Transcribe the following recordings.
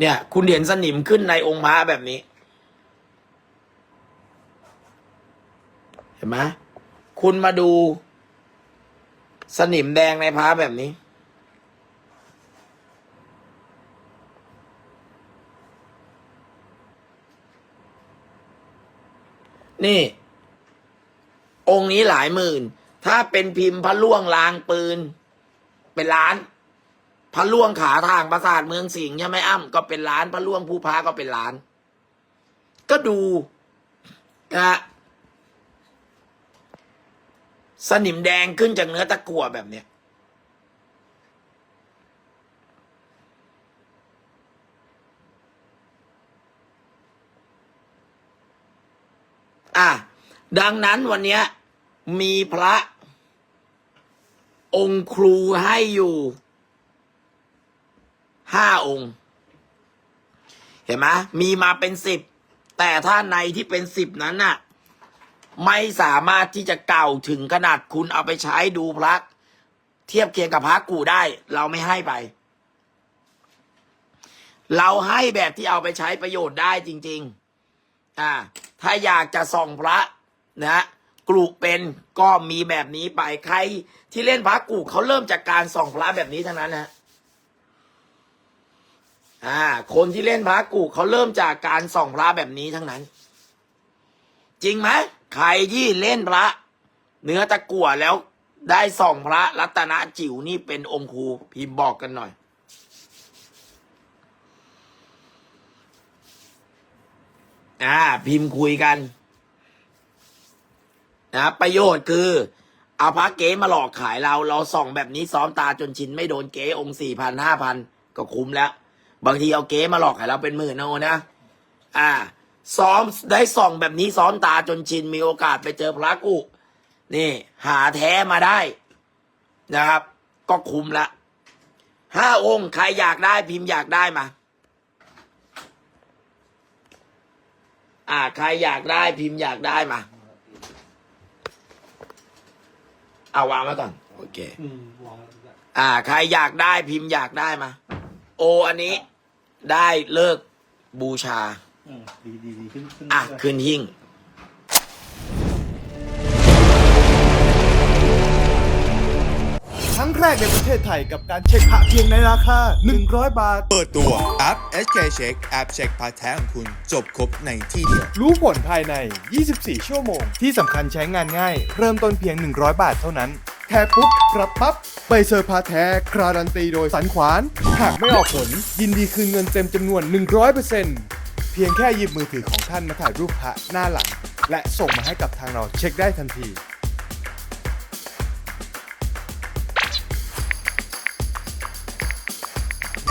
เนี่ย คุณเห็นสนิมขึ้นในองค์พระแบบนี้ เห็นไหมคุณมาดูสนิมแดงในพระแบบนี้ นี่ องค์นี้หลายหมื่น ถ้าเป็นพิมพ์พระล่วงลางปืน เป็นล้าน พระล่วงขาทางปราสาทเมืองสิงห์ใช่ไหมอ้ำก็เป็นล้านพระล่วงผู้พาก็เป็นล้าน ก็ดูนะสนิมแดงขึ้นจากเนื้อตะกั่วแบบเนี้ยอะดังนั้นวันนี้มีพระองค์ครูให้อยู่ ห้าองค์ เห็นไหมมีมาเป็นสิบแต่ถ้าในที่เป็นสิบนั้นน่ะ ไม่สามารถที่จะเก่าถึงขนาดคุณเอาไปใช้ดูพระเทียบเคียงกับพระกูได้ เราไม่ให้ไป เราให้แบบที่เอาไปใช้ประโยชน์ได้จริง ๆ อ่า ถ้าอยากจะส่องพระนะกลูกเป็นก็มีแบบนี้ไปใครที่เล่นพระกูเขาเริ่มจากการส่องพระแบบนี้ทั้งนั้นนะ อ่า คนที่เล่นพระกูเขาเริ่มจากการส่องพระแบบนี้ทั้งนั้น จริงไหมใครที่เล่นพระ เนื้อตะกั่วแล้วได้ส่องพระรัตนจิ๋วนี่เป็นองค์ครูพิมพ์บอกกันหน่อย อ่า พิมพ์คุยกันนะประโยชน์คือ เอาพระเก๊มาหลอกขายเรา เราส่องแบบนี้ซ้อมตาจนชินไม่โดนเก๊องค์สี่พันห้าพันก็คุ้มแล้ว บางทีเอาเก๊มาหลอกขายเราเป็นหมื่นนะโอนะ อ่า ซ้อมได้ส่องแบบนี้ซ้อมตาจนชินมีโอกาสไปเจอพระกุนี่ หาแท้มาได้นะครับ ก็คุ้มละห้าองค์ใครอยากได้พิมพ์อยากได้มา อ่า ใครอยากได้พิมพ์อยากได้มา เอาวางไว้ก่อน โอเคอืมวางแล้วอ่า ใครอยากได้พิมพ์อยากได้มา โออันนี้ ได้เลิกบูชา อืมดีดีดีขึ้นขึ้นอะด้วยขึ้นหิ้งครั้งแรกในประเทศไทยกับการเช็คพระเพียงในราคา 100 บาท เปิดตัวแอป SK Check แอปเช็คพาร์ทแท้ของคุณจบครบในที่เดียว รู้ผลภายใน 24 ชั่วโมง ที่สำคัญใช้งานง่าย เริ่มต้นเพียง 100 บาทเท่านั้นแท้ปุ๊บรับปั๊บใบเซอร์พาแท้การันตีโดยสันขวาน หากไม่ออกผล ยินดีคืนเงินเต็มจำนวน 100%เพียงแค่หยิบมือถือของท่านมาถ่ายรูปพระหน้าหลัง และส่งมาให้กับทางเราเช็คได้ทันที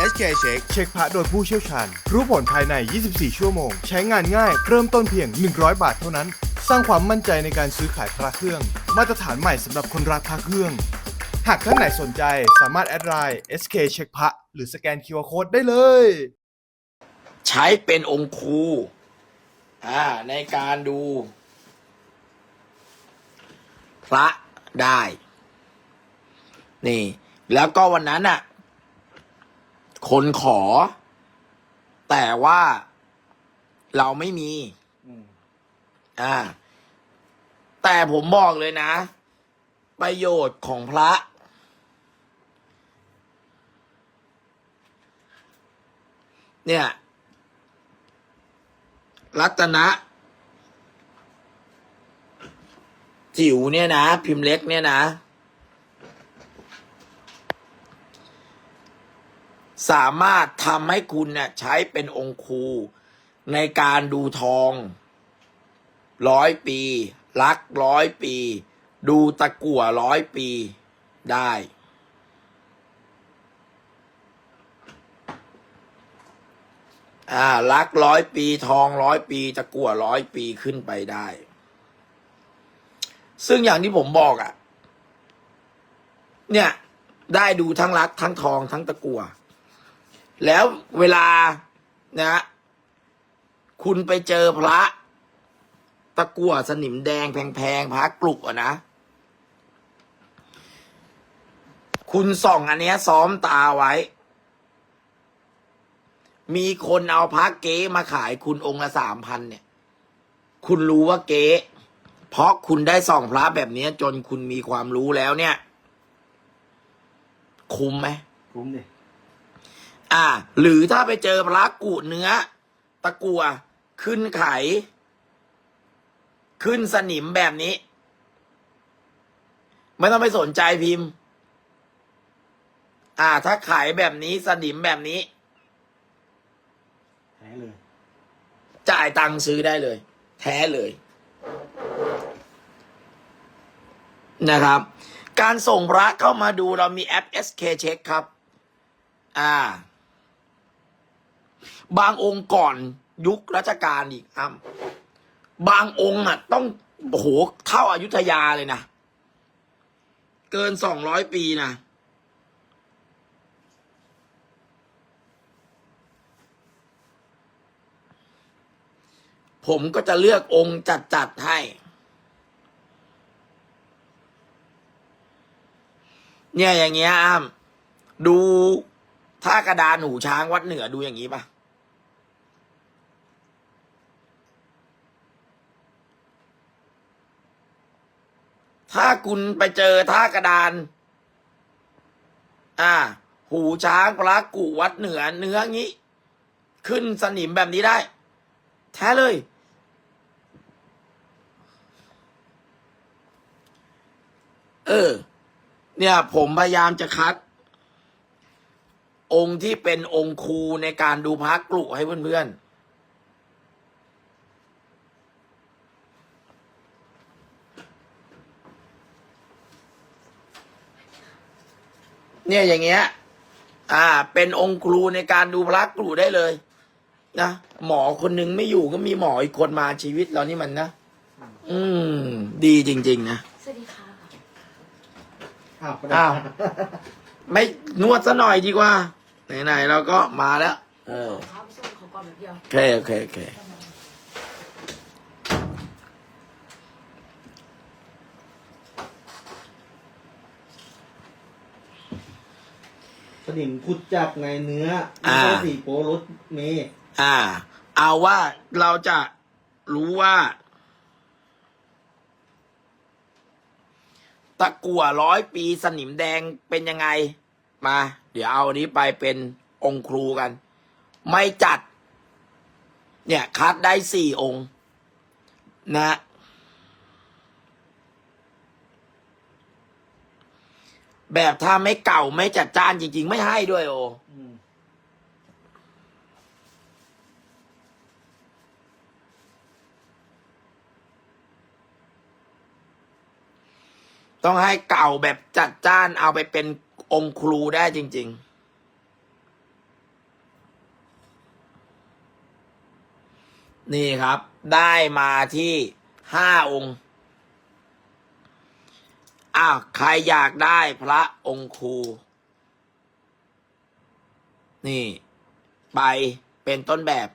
SK Check เช็คพระโดยผู้เชี่ยวชาญ รู้ผลภายใน 24 ชั่วโมง ใช้งานง่าย เริ่มต้นเพียง 100 บาทเท่านั้น สร้างความมั่นใจในการซื้อขายพระเครื่อง มาตรฐานใหม่สำหรับคนรักพระเครื่อง หากท่านไหนสนใจสามารถแอดไลน์ SK เช็คพระหรือสแกน QR Code ได้เลย ใช้เป็นองค์ครูอ่าในการดู พระได้ นี่ แล้วก็วันนั้นน่ะ คนขอ แต่ว่าเราไม่มี อ่า แต่ผมบอกเลยนะ ประโยชน์ของพระ เนี่ย รัตนะ จิ๋วเนี่ยนะ พิมพ์เล็กเนี่ยนะ สามารถทำให้คุณเนี่ยใช้เป็นองค์ครูในการดูทอง ร้อยปี รักร้อยปี ดูตะกั่วร้อยปีได้ อ่า รักร้อยปีทองร้อยปี ตะกั่วร้อยปีขึ้นไปได้ ซึ่งอย่างที่ผมบอกอะ่ะ เนี่ย ได้ดูทั้งรักทั้งทองทั้งตะกั่วแล้วเวลานะ คุณไปเจอพระ ตะกั่วสนิมแดงแพงๆพระกลุกอะนะ คุณส่องอันเนี้ย ซ้อมตาไว้ มีคนเอาพระเก๊มาขายคุณองค์ละสามพันเนี่ย คุณรู้ว่าเก๊เพราะคุณได้ส่องพระแบบนี้จนคุณมีความรู้แล้วเนี่ย คุ้มไหมคุ้มดิอ่า หรือถ้าไปเจอพระกุเนื้อ ตะกัวขึ้นไข ขึ้นสนิมแบบนี้ ไม่ต้องไปสนใจพิมพ์ อ่า ถ้าขายแบบนี้สนิมแบบนี้ แท้เลย จ่ายตังค์ซื้อได้เลย แท้เลย นะครับ การส่งพระเข้ามาดูเรามีแอป SK Check ครับ อ่า บางองค์ก่อนยุครัชกาลอีกอ้ำ บางองค์อะ ต้องโอ้โหเท่าอายุทยาเลยนะ เกินสองร้อยปีนะผมก็จะเลือกองค์จัดๆให้ เนี่ยอย่างเงี้ยอ้ามดูท่ากระดานหูช้างวัดเหนือดูอย่างนี้ปะ ถ้าคุณไปเจอท่ากระดาน อ่า หูช้างพระกุวัดเหนือเนื้องี้ ขึ้นสนิมแบบนี้ได้ แท้เลย เออ เนี่ย ผมพยายามจะคัด องค์ที่เป็นองค์ครูในการดูพักกลุให้เพื่อนๆ เนี่ยอย่างเงี้ย อ่า เป็นองค์ครูในการดูพระกลุได้เลยนะหมอคนหนึ่งไม่อยู่ก็มีหมออีกคนมาชีวิตเรานี่มันนะอืม ดีจริง ๆ นะสวัสดีค่ะอ้าวอ้าวไม่นวดซะหน่อยดีกว่า ไหนๆเราก็มาแล้ว เออครับส่งขอก่อนแบบเดียว โอเคโอเคโอเค ส นิมขุดจากในเนื้ออ่าไม่ใช่สีโปรถเมย์อ่า เอาว่าเราจะรู้ว่า ตะกั่วร้อยปีสนิมแดงเป็นยังไง มา เดี๋ยวเอาอันนี้ไปเป็นองค์ครูกัน ไม่จัด เนี่ยคัดได้สี่องค์ นะ แบบถ้าไม่เก่าไม่จัดจ้านจริง ๆ ไม่ให้ด้วยโออืมต้องให้เก่าแบบจัดจ้านเอาไปเป็นองค์ครูได้จริง ๆนี่ครับ ได้มาที่ห้าองค์ อ้าวใครอยากได้พระองค์ครู นี่ ไปเป็นต้นแบบ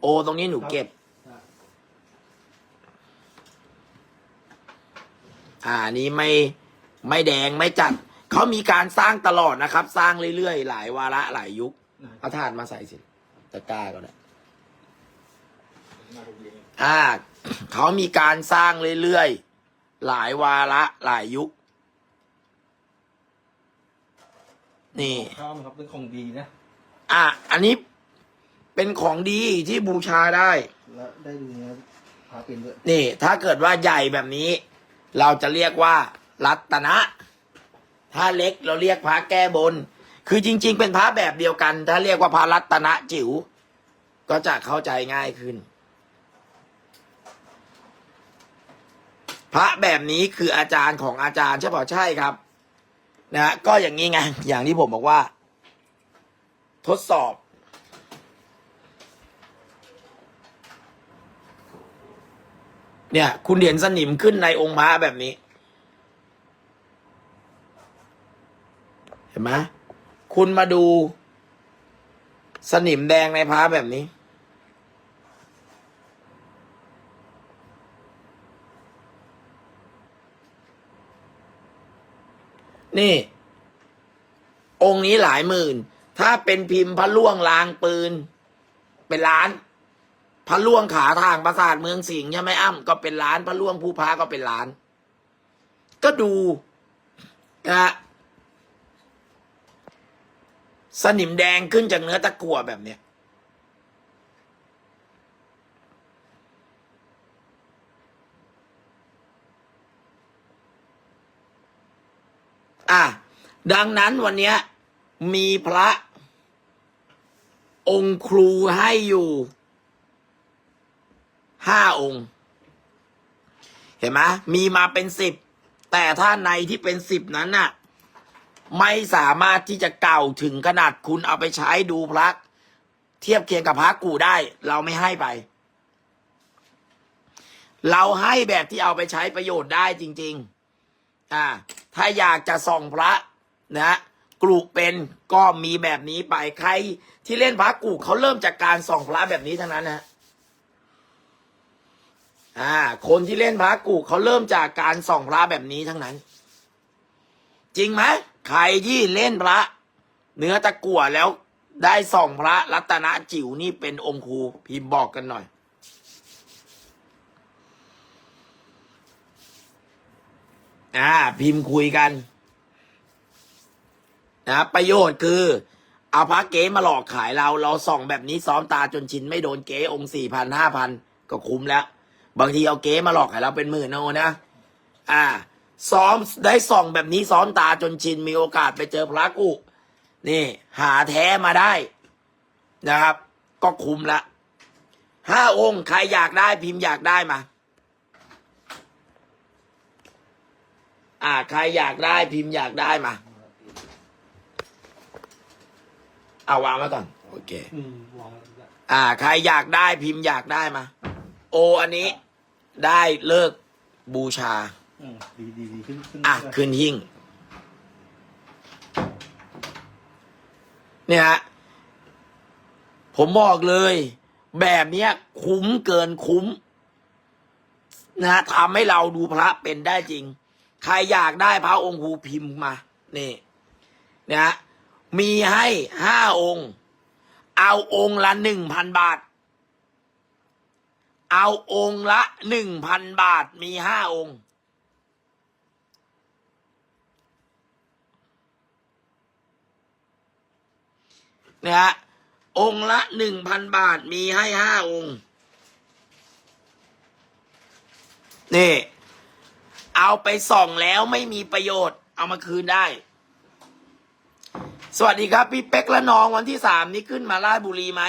โอตรงนี้หนูเก็บ อ่านี้ไม่ไม่แดงไม่จัด เขามีการสร้างตลอดนะครับ สร้างเรื่อยๆ หลายวาระหลายยุคเอาถาดมาใส่สิตะกร้าก็ได้อ่าเขามีการสร้างเรื่อยๆ หลายวาระหลายยุค นี่ ข้ามครับเป็นของดีนะ อะ อันนี้เป็นของดีที่บูชาได้ และได้ดูเนื้อพาเป็นด้วยนี่ ถ้าเกิดว่าใหญ่แบบนี้ เราจะเรียกว่ารัตนะ ถ้าเล็กเราเรียกพระแก้บน คือจริง ๆ เป็นพระแบบเดียวกัน ถ้าเรียกว่าพระรัตนะจิ๋วก็จะเข้าใจง่ายขึ้น พระแบบนี้คืออาจารย์ของอาจารย์ใช่เปล่าใช่ครับ นะฮะก็อย่างนี้ไง อย่างที่ผมบอกว่า ทดสอบ เนี่ย คุณเห็นสนิมขึ้นในองค์พระแบบนี้ เห็นไหมคุณมาดูสนิมแดงในพระแบบนี้ นี่ องค์นี้หลายหมื่น ถ้าเป็นพิมพ์พระล่วงลางปืน เป็นล้าน พระล่วงขาทางประสาทเมืองสิงห์ใช่ไหมอ้ำก็เป็นล้าน พระล่วงภูพาก็เป็นล้าน ก็ดูนะฮะสนิมแดงขึ้นจากเนื้อตะกั่วแบบเนี้ย อะดังนั้นวันนี้มีพระ องค์ครูให้อยู่ห้าองค์ เห็นไหมมีมาเป็นสิบ แต่ถ้าในที่เป็นสิบนั้นน่ะ ไม่สามารถที่จะเก่าถึงขนาดคุณเอาไปใช้ดูพระเทียบเคียงกับพระกูได้ เราไม่ให้ไป เราให้แบบที่เอาไปใช้ประโยชน์ได้จริง ๆ อ่า ถ้าอยากจะส่องพระนะกลูกเป็นก็มีแบบนี้ไปใคร ที่เล่นพระกลูกเขาเริ่มจากการส่องพระแบบนี้ทั้งนั้นนะอ่า คนที่เล่นพระกลูกเขาเริ่มจากการส่องพระแบบนี้ทั้งนั้น จริงไหมใครที่เล่นพระ เนื้อตะกั่วแล้วได้ส่องพระรัตนจิ๋วนี่เป็นองค์ครูพิมพ์บอกกันหน่อย อ่า พิมพ์คุยกันนะประโยชน์คือ เอาพระเก๊มาหลอกขายเรา เราส่องแบบนี้ซ้อมตาจนชินไม่โดนเก๊องค์สี่พันห้าพันก็คุ้มแล้ว บางทีเอาเก๊มาหลอกขายเราเป็นหมื่นนะโอนะอ่า ซ้อมได้ส่องแบบนี้ซ้อมตาจนชินมีโอกาสไปเจอพระกุนี่ หาแท้มาได้นะครับ ก็คุ้มละห้าองค์ใครอยากได้พิมพ์อยากได้มา อ่า ใครอยากได้พิมพ์อยากได้มาเอาวางไว้ก่อนโอเค อืมวางแล้วอ่า ใครอยากได้พิมพ์อยากได้มา โอ อันนี้ ได้เลิกบูชา อืมดีดีดีขึ้นขึ้นอะขึ้นหิ้งเนี่ยฮะผมบอกเลย แบบเนี้ย คุ้มเกินคุ้ม นะฮะทำให้เราดูพระเป็นได้จริง ใครอยากได้พระองค์ครูพิมพ์มา นี่นะฮะมีให้ห้าองค์ เอาองค์ละหนึ่งพันบาท เอาองค์ละหนึ่งพันบาท มีห้าองค์นะฮะองค์ละหนึ่งพันบาทมีให้ห้าองค์ นี่ เอาไปส่องแล้วไม่มีประโยชน์ เอามาคืนได้ สวัสดีครับ พี่เป็กและน้องวันที่สามนี้ขึ้นมาราชบุรีไหม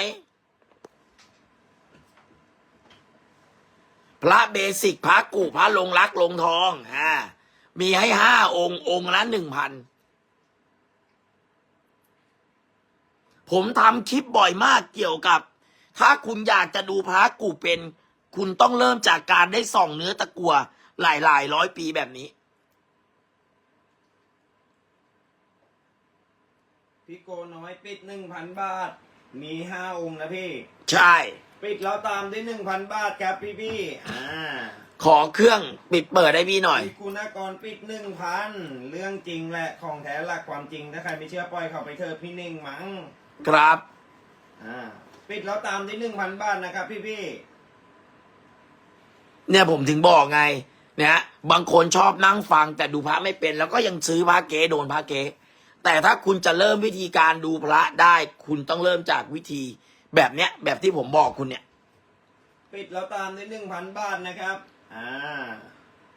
พระเบสิกพระกูพระลงรักลงทองอ่ามีให้ห้าองค์องค์ละหนึ่งพันผมทำคลิปบ่อยมากเกี่ยวกับ ถ้าคุณอยากจะดูพระกูเป็น คุณต้องเริ่มจากการได้ส่องเนื้อตะกัว หลายหลายๆร้อยปีแบบนี้ พี่โกน้อยปิดหนึ่งพันบาท มีห้าองค์นะพี่ ใช่ ปิดแล้วตามด้วยหนึ่งพันบาทครับพี่พี่ๆอ่าขอเครื่องปิดเปิดให้พี่หน่อย พี่คุณากรปิดหนึ่งพันเรื่องจริงแหละของแท้หลักความจริงถ้าใครไม่เชื่อปล่อยเขาไปเถอะพี่เน่งมั้งครับ อ่า ปิดแล้วตามด้วยหนึ่งพันบาทนะครับพี่พี่เนี่ยผมถึงบอกไง เนี่ยบางคนชอบนั่งฟังแต่ดูพระไม่เป็น แล้วก็ยังซื้อพระเก๊โดนพระเก๊แต่ถ้าคุณจะเริ่มวิธีการดูพระได้ คุณต้องเริ่มจากวิธี แบบเนี้ย แบบที่ผมบอกคุณเนี่ยๆปิดแล้วตามด้วยหนึ่งพันบาทนะครับ อ่า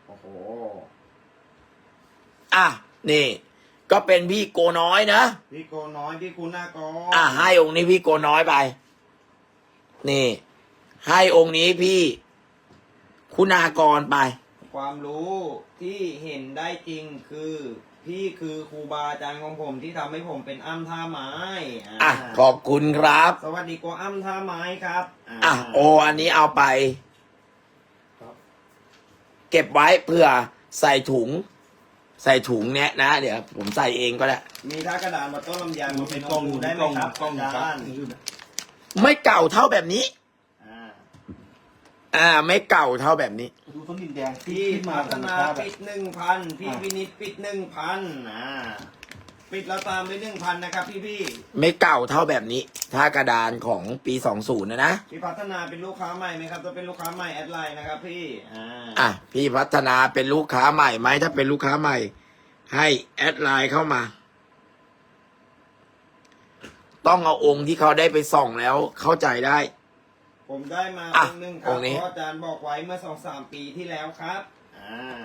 โอ้โห อะ นี่ ก็เป็นพี่โกน้อยนะ พี่โกน้อยพี่คุณากรอะ ให้องค์นี้พี่โกน้อยไป นี่ ให้องค์นี้พี่ คุณากรไป ความรู้ที่เห็นได้จริงคือ พี่คือครูบาอาจารย์ของผมที่ทำให้ผมเป็นอ้ำท่าไม้อะขอบคุณครับ สวัสดีกว่าอ้ำท่าไม้ครับอะโออันนี้เอาไป เก็บไว้เพื่อใส่ถุง ใส่ถุงเนี้ยนะ เดี๋ยวผมใส่เองก็ได้ มีท่ากระดานมาต้นลำไยดูมาเป็เป็นนกล้องดูได้ไหมกล้องครับกล้องอาครัจาบรย์ไม่เก่าเท่าแบบนี้อ่า อ่า ไม่เก่าเท่าแบบนี้ ดูต้นดินแดงพี่ขึ้นมาพัฒธรรมนาชาติปิดหนึ่งพันพี่วินิตปิดหนึ่งพันอ่าปิดแล้วตามด้วยหนึ่งพันนะครับ พี่พี่ไม่เก่าเท่าแบบนี้ ถ้ากระดานของปี20นะนะๆพี่พัฒนาเป็นลูกค้าใหม่ไหมครับถ้าเป็นลูกค้าใหม่แอดไลน์นะครับ พี่อ่าอะพี่พัฒนาเป็นลูกค้าใหม่ไหมถ้าเป็นลูกค้าใหม่ ให้แอดไลน์เข้ามา ต้องเอาองค์ที่เขาได้ไปส่องแล้วเข้าใจได้ ผมได้มาอะองค์หนึ่งคอรับงค์นี้ เพราะอาจารย์บอกไว้เมื่อสองสามปีที่แล้วครับอ่า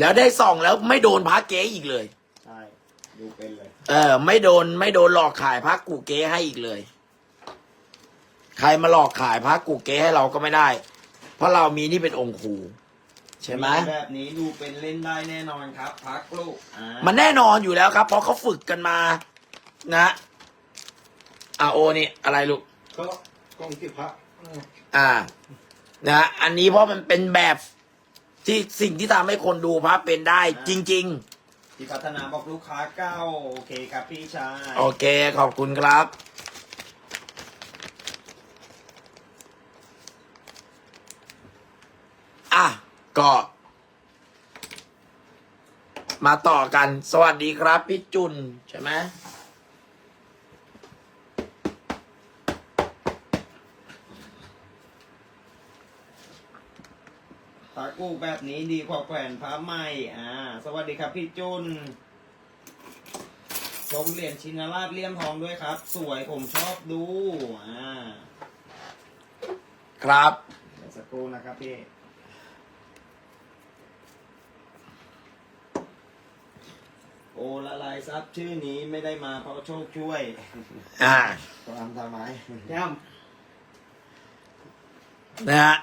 แล้วได้ส่องแล้วไม่โดนพระเก๊อีกเลย ใช่ดูเป็นเลย เออ ไม่โดนไม่โดนหลอกขายพระกูเก๊ให้อีกเลย ใครมาหลอกขายพระกูเก๊ให้เราก็ไม่ได้ เพราะเรามีนี่เป็นองค์ครูใช่ไหมแบบนี้ดูเป็นเล่นได้แน่นอนครับพักลูกอ่ามันแน่นอนอยู่แล้วครับ เพราะเขาฝึกกันมา นะอ่าโอนี่อะไรลูก ก็ กล้องเก็บพระอ่า นะอันนี้เพราะมันเป็นแบบที่สิ่งที่ทำให้คนดูพระเป็นได้ จริงพี่พัฒนาบอกลูกค้าเก้าโอเคครับพี่ชายๆ โอเค ขอบคุณครับ อะ ก็ มาต่อกัน สวัสดีครับ พี่จุน ใช่ไหม กู้แบบนี้ดีกว่าแขวนพระใหม่อ่า สวัสดีครับพี่จุนชมเหรียญชินราชเลี่ยมทองด้วยครับ สวยผมชอบดูอ่าครับเดี๋ยวสักครู่นะครับพี่โอละลายซับชื่อนี้ไม่ได้มาเพราะโชคช่วยอ่าตามทำไมแย้มนะฮะ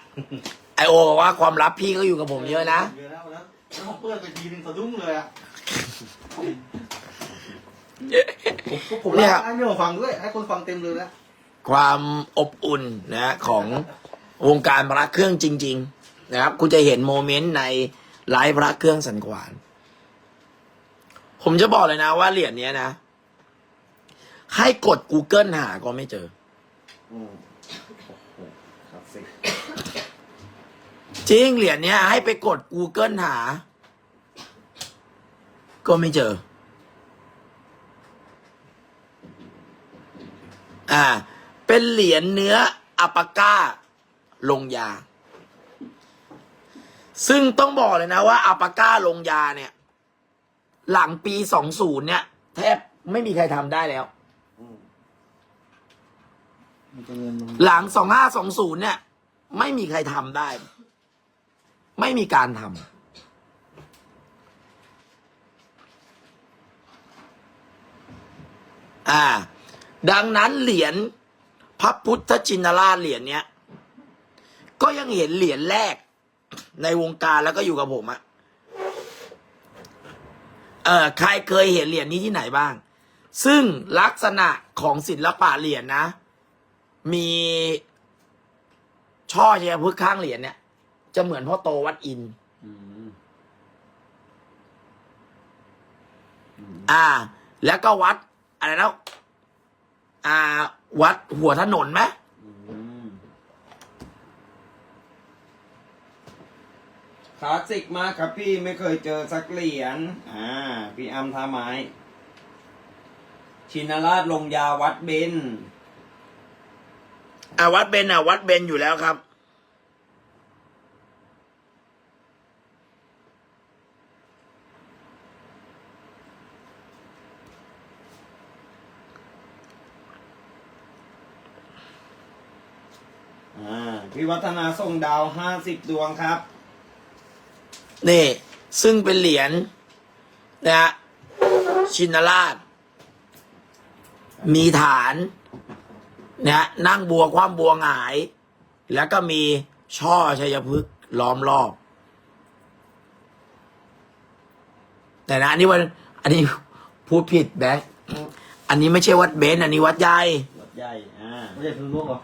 โอบอกว่าความลับพี่ก็อยู่กับผมเยอะนะเยอะแล้วนะแล้วเขาเปิดไปทีนึงสะดุ้งเลยอะผมผมเนี่เล่ายครับให้พี่ผมฟังด้วย ให้คนฟังเต็มเลยนะความอบอุ่นนะของวงการพระเครื่องจริง ๆ นะครับ คุณจะเห็นโมเมนต์ในไลฟ์พระเครื่องสันขวาน ผมจะบอกเลยนะว่าเหรียญเนี้ยนะ ให้กด Google หาก็ไม่เจอ อืมโอ้โหคลาสสิก จริงเหรียญเนี้ย ให้ไปกด Google หา ก็ไม่เจอ อ่า เป็นเหรียญเนื้ออัปาก้า ลงยา ซึ่งต้องบอกเลยนะว่าอัปาก้าลงยาเนี่ย หลังปี20เนี่ย แทบไม่มีใครทำได้แล้วมันจะเงินมันหลัง2520เนี่ย ไม่มีใครทำได้ ไม่มีการทำอ่า ดังนั้นเหรียญพระพุทธชินราชเหรียญเนี้ย ก็ยังเห็นเหรียญแรกในวงการแล้วก็อยู่กับผมอะเออใครเคยเห็นเหรียญนี้ที่ไหนบ้าง ซึ่งลักษณะของศิลปะเหรียญนะ มีช่อเชียพฤกข้างเหรียญเนี่ย จะเหมือนพ่อโตวัดอินทร์อ่า แล้วก็วัด อะไรนะอ่า วัดหัวถนนไหมคลาสสิกมากครับพี่ไม่เคยเจอสักเหรียญ อ่า พี่อัมท่าไม้ ชินราชลงยาวัดเบนอ่าวัดเบนอะ วัดเบนอยู่แล้วครับ อ่าพี่วัฒนาส่งดาวห้าสิบดวงครับ นี่ ซึ่งเป็นเหรียญนะฮะชินราช มีฐานนะฮะนั่งบัวคว่ำบัวหงาย แล้วก็มีช่อชัยพฤกษ์ล้อมรอบ แต่นะอันนี้วันอันนี้พูดผิดแบงค์อันนี้ไม่ใช่วัดเบนซ์อันนี้วัดใหญ่ วัดใหญ่ อ่าไม่ใช่ทุนร่วงหรอ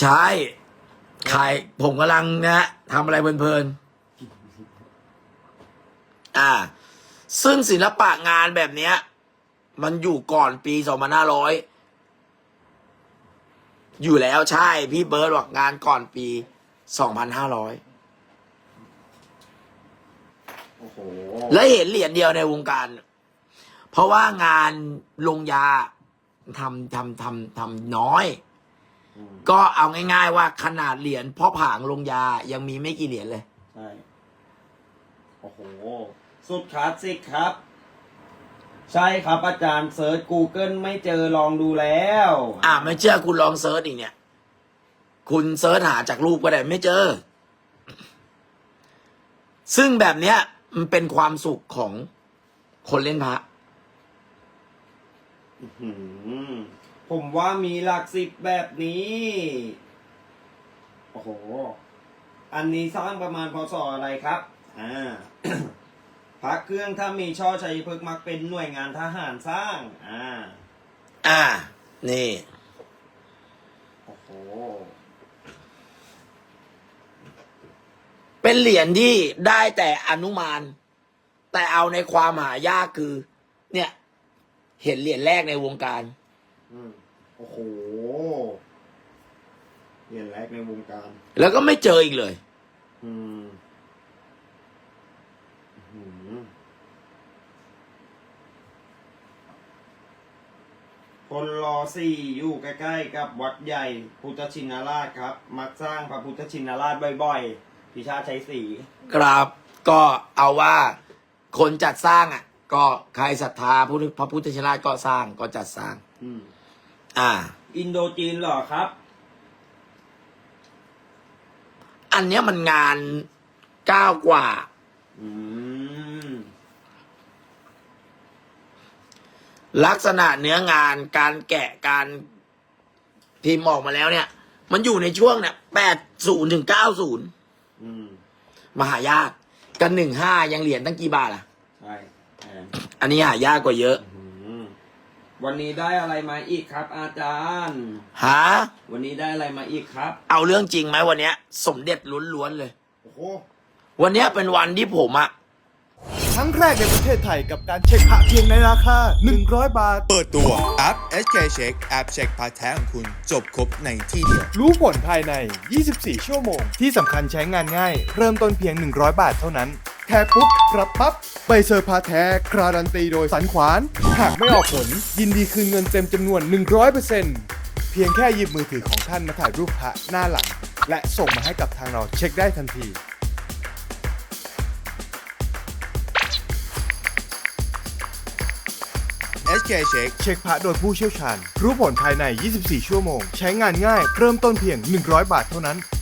ใช่ ขายผมกำลังนะฮะทำอะไรเพลินๆอ่า ซึ่งศิลปะงานแบบเนี้ย มันอยู่ก่อนปีสองพันห้าร้อยอยู่แล้วใช่ พี่เบิร์ดบอกงานก่อนปีสองพันห้าร้อยโอ้โหและเห็นเหรียญเดียวในวงการ เพราะว่างานลงยาทำทำทำทำน้อยอืม ก็เอาง่าย ๆ ว่าขนาดเหรียญพ่อผางลงยายังมีไม่กี่เหรียญเลย ใช่ โอ้โห สุดคลาสสิกครับ ใช่ครับอาจารย์เซิร์ช Google ไม่เจอลองดูแล้ว อ่าไม่เชื่อคุณลองเซิร์ชอีกเนี่ย คุณเซิร์ชหาจากรูปก็ได้ไม่เจอ ซึ่งแบบเนี้ยมันเป็นความสุขของคนเล่นพระหืม ผมว่ามีหลักสิบแบบนี้ โอ้โห อันนี้สร้างประมาณพศอะไรครับ อ่าพระเครื่องถ้ามีช่อชัยพฤกษ์มักเป็นหน่วยงานทหารสร้าง อ่า อ่า นี่ โอ้โห เป็นเหรียญที่ได้แต่อนุมาน แต่เอาในความหายากคือ เนี่ย เห็นเหรียญแรกในวงการ อืมโอ้โหเหรียญแรกในวงการ แล้วก็ไม่เจออีกเลย อืมอื้อหือคนรอสี่อยู่ใกล้ๆกับวัดใหญ่พุทธชินราชครับ มักสร้างพระพุทธชินราชบ่อยๆพิชาติชัยศรีครับก็เอาว่าคนจัดสร้างอะ ก็ใครศรัทธาพระพุทธพระพุทธชินราชก็สร้างก็จัดสร้าง อืม อ่า อินโดจีนเหรอครับ อันเนี้ยมันงานก้าวกว่า อืม ลักษณะเนื้องานการแกะการพิมพ์ออกมาแล้วเนี่ย มันอยู่ในช่วงเนี่ยแปดศูนย์ถึงเก้าศูนย์อืม มหายาก กันหนึ่งห้ายังเหรียญตั้งกี่บาทอะ ใช่แอนอันนี้หายากกว่าเยอะอื้อหือ วันนี้ได้อะไรมาอีกครับ อาจารย์ หา วันนี้ได้อะไรมาอีกครับ เอาเรื่องจริงไหมวันเนี้ย สมเด็จล้วนๆเลย โอ้โห วันเนี้ยเป็นวันที่ผมอะครั้งแรกในประเทศไทยกับการเช็คพระเพียงในราคา 100 บาท เปิดตัวแอป SK Check แอปเช็คพาร์ทแท้ของคุณจบครบในที่เดียว รู้ผลภายใน 24 ชั่วโมง ที่สำคัญใช้งานง่าย เริ่มต้นเพียง 100 บาทเท่านั้น แค่ปุ๊บรับปั๊บใบเซอร์พาแท้การันตีโดยสันขวาน หากไม่ออกผล ยินดีคืนเงินเต็มจำนวน 100%เพียงแค่หยิบมือถือของท่านมาถ่ายรูปพระหน้าหลัง และส่งมาให้กับทางเราเช็คได้ทันที SK Check เช็คพระโดยผู้เชี่ยวชาญ รู้ผลภายใน 24 ชั่วโมง ใช้งานง่าย เริ่มต้นเพียง 100 บาทเท่านั้น